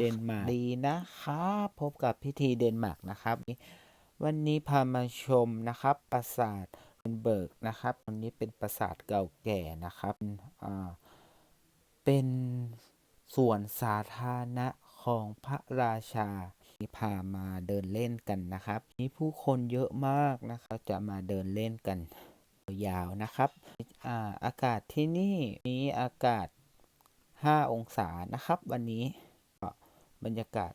เดนมาร์กดีนะครับพบกับพิธีเดนมาร์กนะครับวันนี้พามาชมนะครับปราสาทเบิร์กนะครับวันนี้เป็นปราสาทเก่าแก่นะครับอ่าเป็นส่วนสาธารณะของพระราชาที่พามาเดินเล่นกันนะครับ มีผู้คนเยอะมากนะครับจะมาเดินเล่นกันยาวนะครับอ่าอากาศที่นี่มีอากาศ 5 องศานะครับ วันนี้ก็ บรรยากาศ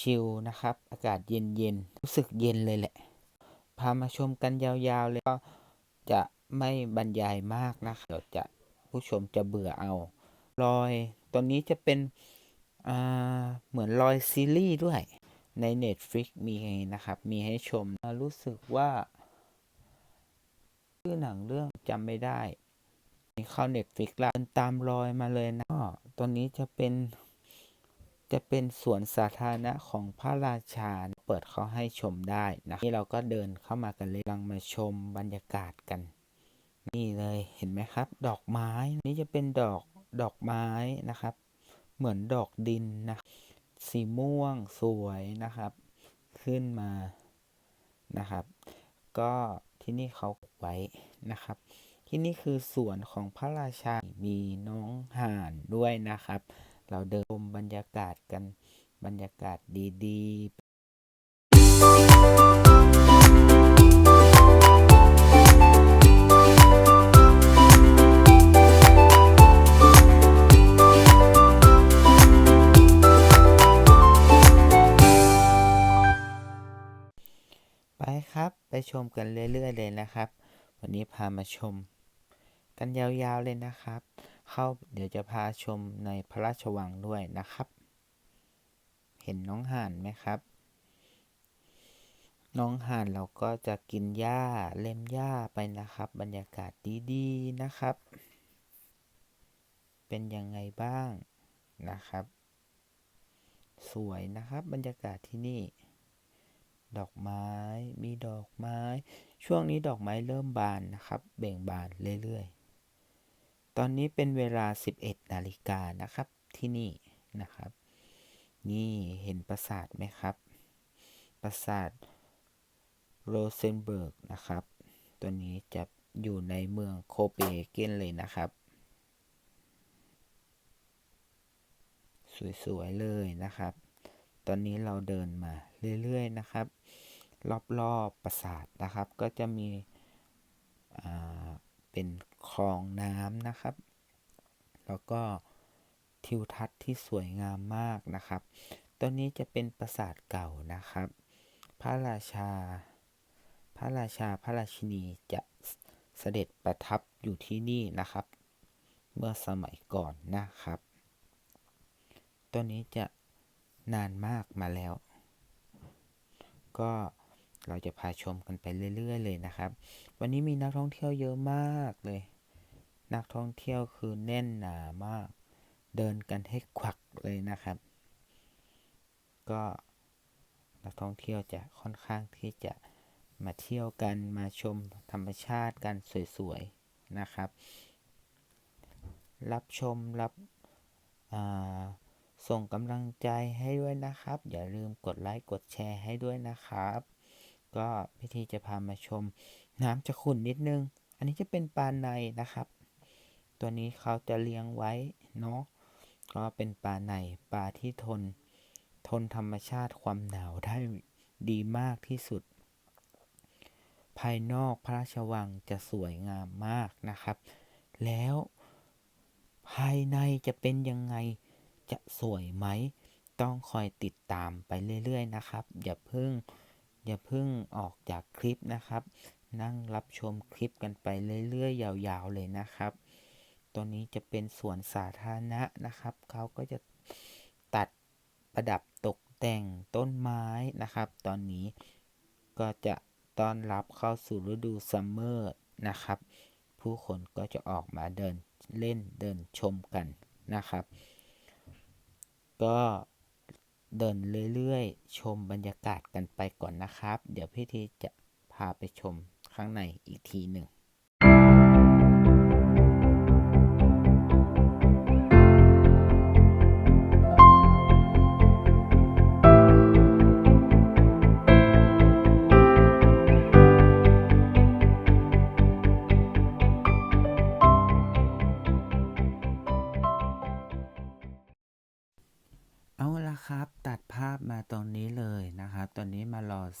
ชิลๆนะครับ อากาศเย็นๆรู้สึกเย็นเลยแหละ พามาชมกันยาวๆเลยก็จะไม่บรรยายมากนะเดี๋ยวจะผู้ชมจะเบื่อเอารอยตัวนี้จะเป็นเหมือนรอยซีรีส์ด้วย ใน Netflix มีนะครับ มีให้ชม รู้สึกว่าชื่อหนังเรื่องจำไม่ได้ เข้า Netflix ล้วตามรอยมาเลยนะตัวนี้จะเป็น จะเป็นสวนสาธารณะของพระราชา เปิดเขาให้ชมได้นะนี่เราก็เดินเข้ามากันเลยกำลังมาชมบรรยากาศกัน นี่เลยเห็นไหมครับ ดอกไม้นี่จะเป็นดอกดอกไม้นะครับ เหมือนดอกดินนะสีม่วงสวยนะครับ ขึ้นมานะครับ ก็ที่นี่เขาไว้นะครับ ที่นี่คือสวนของพระราชา มีน้องห่านด้วยนะครับ เราเดินชมบรรยากาศกันบรรยากาศดีๆไปครับ ไปชมกันเรื่อยๆเลยนะครับ วันนี้พามาชม กันยาวๆเลยนะครับ เข้าเดี๋ยวจะพาชมในพระราชวังด้วยนะครับ เห็นน้องห่านไหมครับ น้องห่านเราก็จะกินหญ้าเล็มหญ้าไปนะครับ บรรยากาศดีๆนะครับ เป็นยังไงบ้างนะครับ สวยนะครับบรรยากาศที่นี่ดอกไม้ มีดอกไม้ ช่วงนี้ดอกไม้เริ่มบานนะครับ เบ่งบานเรื่อย ตอนนี้เป็นเวลา 11 นาฬิกานะครับที่นี่นะครับ นี่เห็นปราสาทไหมครับ ปราสาทโรเซนเบิร์กนะครับ ตัวนี้จะอยู่ในเมืองโคเปนเฮเกนเลยนะครับ สวยๆเลยนะครับ ตอนนี้เราเดินมาเรื่อยๆนะครับ รอบๆปราสาทนะครับ ก็จะมีอ่า เป็นคลองน้ำนะครับ แล้วก็ทิวทัศน์ที่สวยงามมากนะครับตัวนี้จะเป็นปราสาทเก่านะครับ พระราชา พระราชาพระราชินีจะเสด็จประทับอยู่ที่นี่นะครับ เมื่อสมัยก่อนนะครับตัวนี้จะนานมากมาแล้ว ก็ เราจะพาชมกันไปเรื่อย ๆ เลยนะครับ วันนี้มีนักท่องเที่ยวเยอะมากเลย นักท่องเที่ยวคือแน่นหนามาก เดินกันให้ควักเลยนะครับ ก็นักท่องเที่ยวจะค่อนข้างที่จะมาเที่ยวกันมาชมธรรมชาติกันสวยๆนะครับ รับชมรับส่งกำลังใจให้ด้วยนะครับ อย่าลืมกดไลค์กดแชร์ให้ด้วยนะครับ ก็พิธีจะพามาชม น้ำจะขุ่นนิดนึง อันนี้จะเป็นปลาในนะครับ ตัวนี้เขาจะเลี้ยงไว้เนาะก็เป็นปลาในปลาที่ทน ทนธรรมชาติความหนาวได้ดีมากที่สุด ภายนอกพระราชวังจะสวยงามมากนะครับ แล้วภายในจะเป็นยังไงจะสวยไหม ต้องคอยติดตามไปเรื่อย ๆ นะครับ อย่าเพิ่ง อย่าเพิ่งออกจากคลิปนะครับ นั่งรับชมคลิปกันไปเรื่อยๆ ยาวๆ เลยนะครับ ตัวนี้จะเป็นสวนสาธารณะนะครับ เขาก็จะตัดประดับตกแต่งต้นไม้นะครับ ตอนนี้ก็จะต้อนรับเข้าสู่ฤดูซัมเมอร์นะครับ ผู้คนก็จะออกมาเดินเล่นเดินชมกันนะครับ ก็ เดินเรื่อยๆ ชมบรรยากาศกันไปก่อนนะครับ เดี๋ยวพี่ทีจะพาไปชมข้างในอีกทีหนึ่ง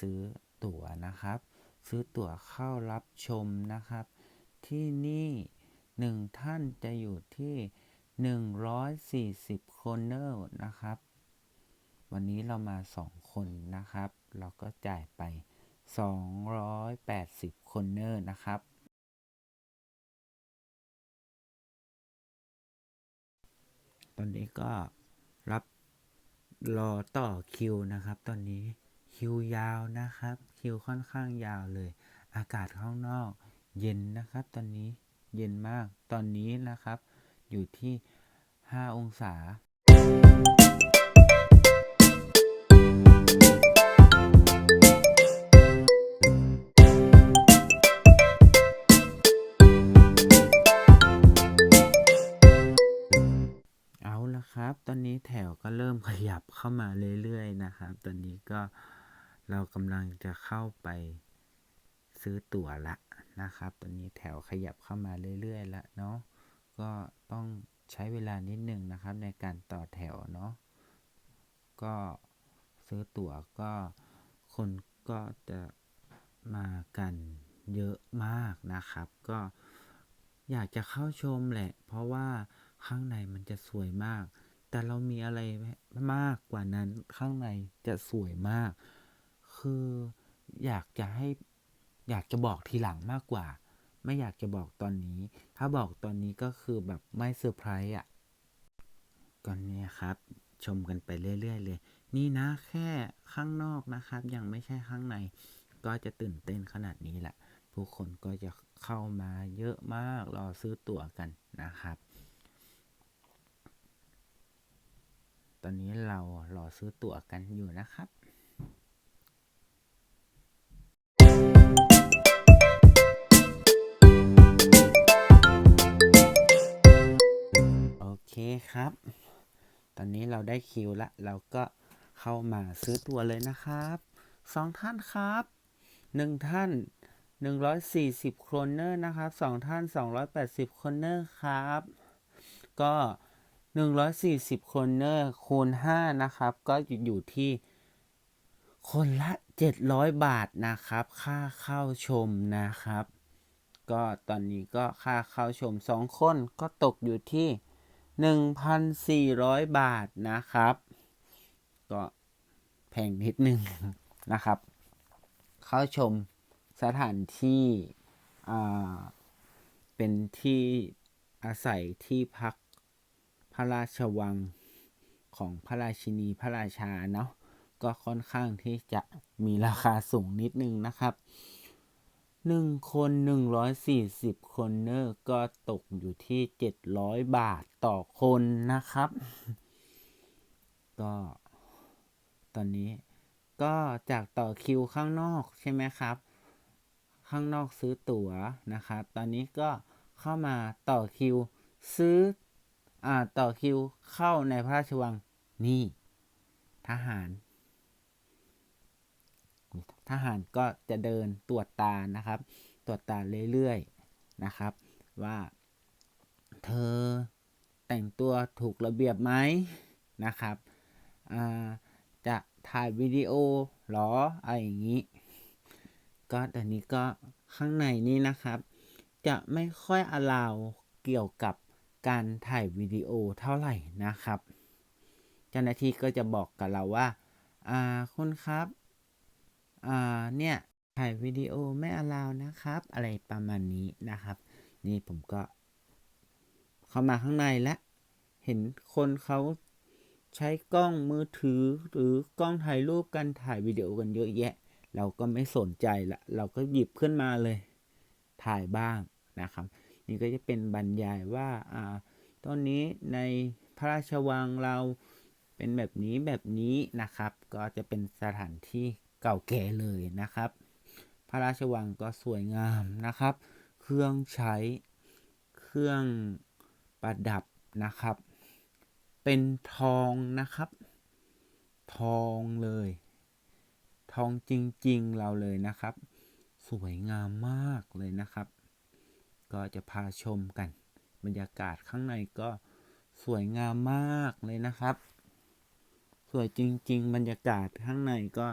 ซื้อตั๋วนะครับ ซื้อตั๋วเข้ารับชมนะครับ ที่นี่หนึ่งท่านจะอยู่ที่ 140 โครเนอร์นะครับ วันนี้เรามา 2 คนนะครับ เราก็จ่ายไป 280 โครเนอร์นะครับตอนนี้ก็รับรอต่อคิวนะครับ ตอนนี้ คิวยาวนะครับ คิวค่อนข้างยาวเลย อากาศข้างนอก เย็นนะครับ ตอนนี้เย็นมาก ตอนนี้นะครับ อยู่ที่ 5 องศาเอาละครับ ตอนนี้แถวก็เริ่มขยับเข้ามาเรื่อยๆนะครับ ตอนนี้ก็ เรากำลังจะเข้าไปซื้อตั๋วละนะครับ ตอนนี้แถวขยับเข้ามาเรื่อยๆละเนาะ ก็ต้องใช้เวลานิดนึงนะครับในการต่อแถวเนาะ ก็ซื้อตั๋วก็คนก็จะมากันเยอะมากนะครับ ก็อยากจะเข้าชมแหละ เพราะว่าข้างในมันจะสวยมาก แต่เรามีอะไรมากกว่านั้นข้างในจะสวยมาก คืออยากจะให้อยากจะบอกทีหลังมากกว่า ไม่อยากจะบอกตอนนี้ ถ้าบอกตอนนี้ก็คือแบบไม่เซอร์ไพรส์อะก่อนนี้ครับ ชมกันไปเรื่อย ๆ เลย นี่นะแค่ข้างนอกนะครับ ยังไม่ใช่ข้างใน ก็จะตื่นเต้นขนาดนี้แหละผู้คนก็จะเข้ามาเยอะมากรอซื้อตั๋วกันนะครับ ตอนนี้เรารอซื้อตั๋วกันอยู่นะครับ ครับ ตอนนี้เราได้คิวละ เราก็เข้ามาซื้อตัวเลยนะครับสองท่านครับหนึ่งท่าน140โครเนอร์นะครับสองท่าน280โครเนอร์ครับ ก็140โครเนอร์คูณ5นะครับ ก็อยู่ที่คนละ700บาทนะครับ ค่าเข้าชมนะครับ ก็ตอนนี้ก็ค่าเข้าชม2คนก็ตกอยู่ที่ 1,400 บาทนะครับ ก็แพงนิดนึงนะครับ เข้าชมสถานที่เป็นที่อาศัยที่พักพระราชวังของพระราชินีพระราชาเนาะก็ค่อนข้างที่จะมีราคาสูงนิดนึงนะครับ หนึ่งคนหนึ่งร้อยสี่สิบคนเนอร์ก็ตกอยู่ที่เจ็ดร้อยบาทต่อคนนะครับ ก็ตอนนี้ก็จากต่อคิวข้างนอกใช่ไหมครับ ข้างนอกซื้อตั๋วนะครับ ตอนนี้ก็เข้ามาต่อคิวซื้ออ่าต่อคิวเข้าในพระราชวังนี่ ทหาร ทหารก็จะเดินตรวจตานะครับ ตรวจตาเรื่อยๆนะครับ ว่าเธอแต่งตัวถูกระเบียบไหมนะครับจะถ่ายวิดีโอหรออะไรอย่างนี้ ก็ตอนนี้ก็ข้างในนี้นะครับ จะไม่ค่อยอลาวเกี่ยวกับการถ่ายวิดีโอเท่าไหร่นะครับ เจ้าหน้าที่ก็จะบอกกับเราว่า คุณครับ อ่าเนี่ยถ่ายวิดีโอไม่อลาวนะครับ อะไรประมาณนี้นะครับ นี่ผมก็ เข้ามาข้างในแล้วเห็นคนเขาใช้กล้องมือถือหรือกล้องถ่ายรูปกันถ่ายวิดีโอกันเยอะแยะ เราก็ไม่สนใจละ เราก็หยิบขึ้นมาเลย ถ่ายบ้างนะครับ นี่ก็จะเป็นบรรยายว่าอ่าตอนนี้ในพระราชวังเราเป็นแบบนี้แบบนี้นะครับ ก็จะเป็นสถานที่ เก่าแก่เลยนะครับ พระราชวังก็สวยงามนะครับ เครื่องใช้เครื่องประดับนะครับ เป็นทองนะครับ ทองเลย ทองจริงๆเราเลยนะครับ สวยงามมากเลยนะครับ ก็จะพาชมกัน บรรยากาศข้างในก็สวยงามมากเลยนะครับ สวยจริง ๆ บรรยากาศข้างในก็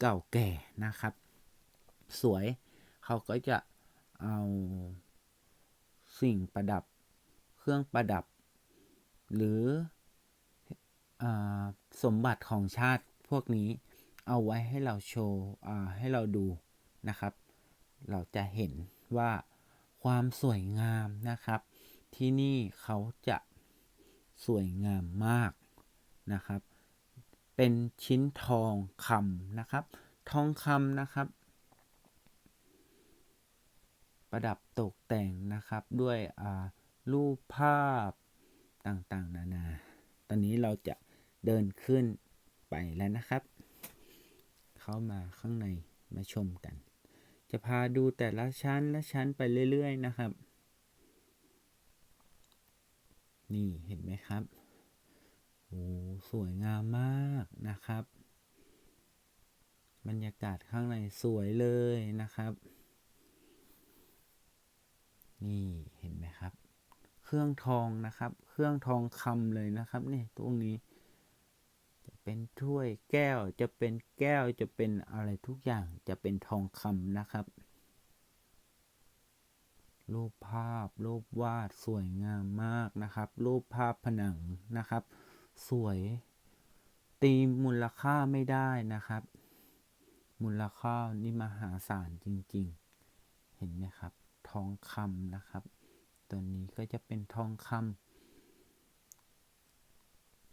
เก่าแก่นะครับ สวยเขาก็จะเอาสิ่งประดับเครื่องประดับ หรืออสมบัติของชาติพวกนี้เอาไว้ให้เราโชว์ให้เราดูนะครับ เราจะเห็นว่าความสวยงามนะครับ ที่นี่เขาจะสวยงามมากนะครับ เป็นชิ้นทองคำนะครับ ทองคำนะครับ ประดับตกแต่งนะครับด้วยรูปภาพต่างๆ นานา ตอนนี้เราจะเดินขึ้นไปแล้วนะครับ เข้ามาข้างในมาชมกัน จะพาดูแต่ละชั้นละชั้นไปเรื่อย ๆ นะครับ นี่เห็นไหมครับ โอ้สวยงามมากนะครับ บรรยากาศข้างในสวยเลยนะครับ นี่เห็นไหมครับ เครื่องทองนะครับ เครื่องทองคำเลยนะครับนี่ตรงนี้ จะเป็นถ้วยแก้วจะเป็นแก้วจะเป็นอะไรทุกอย่างจะเป็นทองคำนะครับรูปภาพรูปวาดสวยงามมากนะครับ รูปภาพผนังนะครับ สวย ตีมูลค่าไม่ได้นะครับ มูลค่านี่มหาศาลจริงๆ เห็นไหมครับ ทองคำนะครับ ตัวนี้ก็จะเป็นทองคำ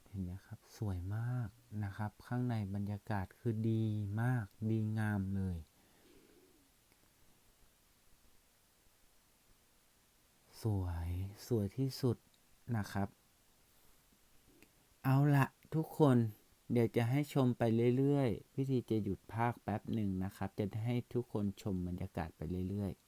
เห็นไหมครับ สวยมากนะครับ ข้างในบรรยากาศคือดีมาก ดีงามเลยสวย สวยที่สุดนะครับ เอาละทุกคนเดี๋ยวจะให้ชมไปเรื่อยๆ พิธีจะหยุดภาคแป๊บหนึ่งนะครับ จะให้ทุกคนชมบรรยากาศไปเรื่อยๆ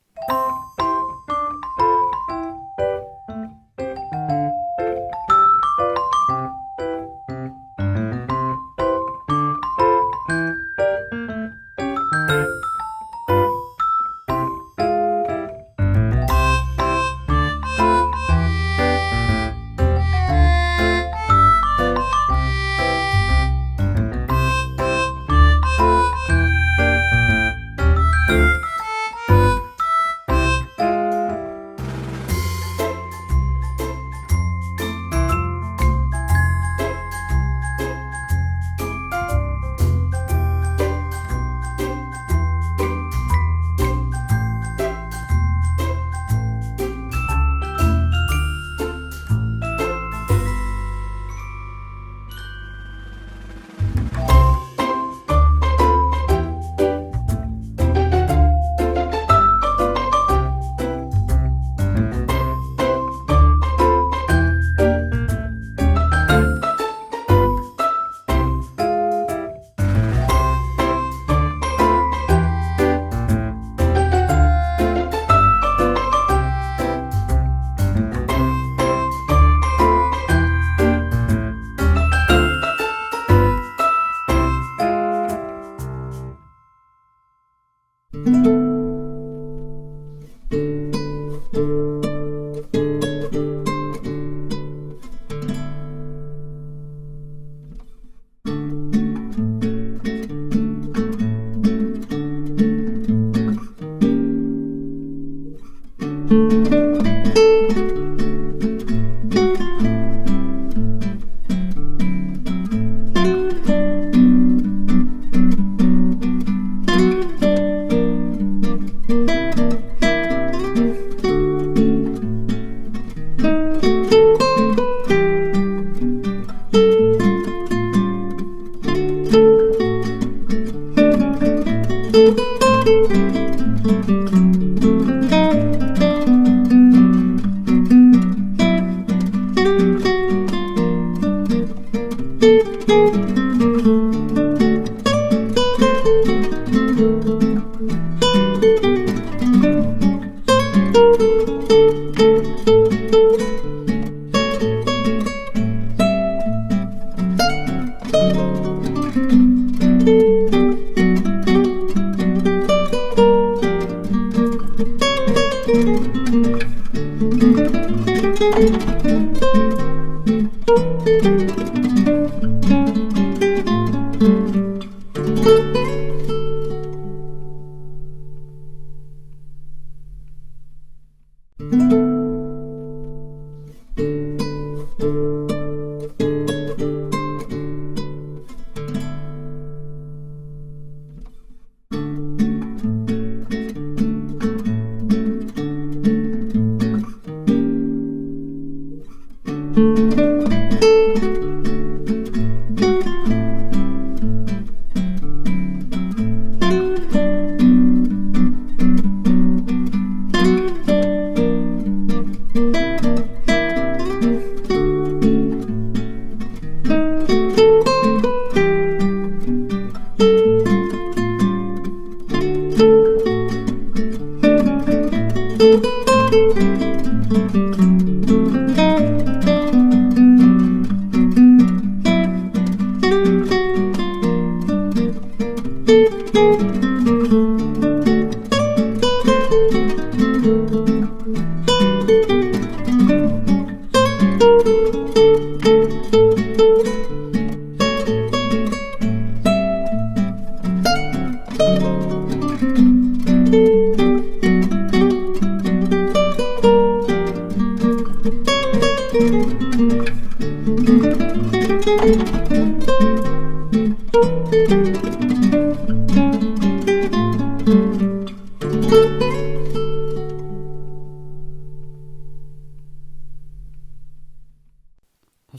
ถ้า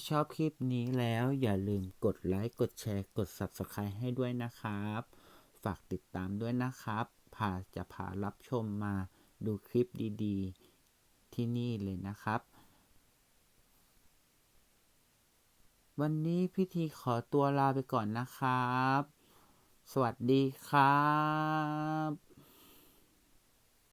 ชอบคลิปนี้แล้วอย่าลืมกดไลค์ กดแชร์ กด Subscribe ให้ด้วยนะครับ ฝากติดตามด้วยนะครับพาจะพารับชมมาดูคลิปดีๆ ที่นี่เลยนะครับ วันนี้พิธีขอตัวลาไปก่อนนะครับ สวัสดีครับ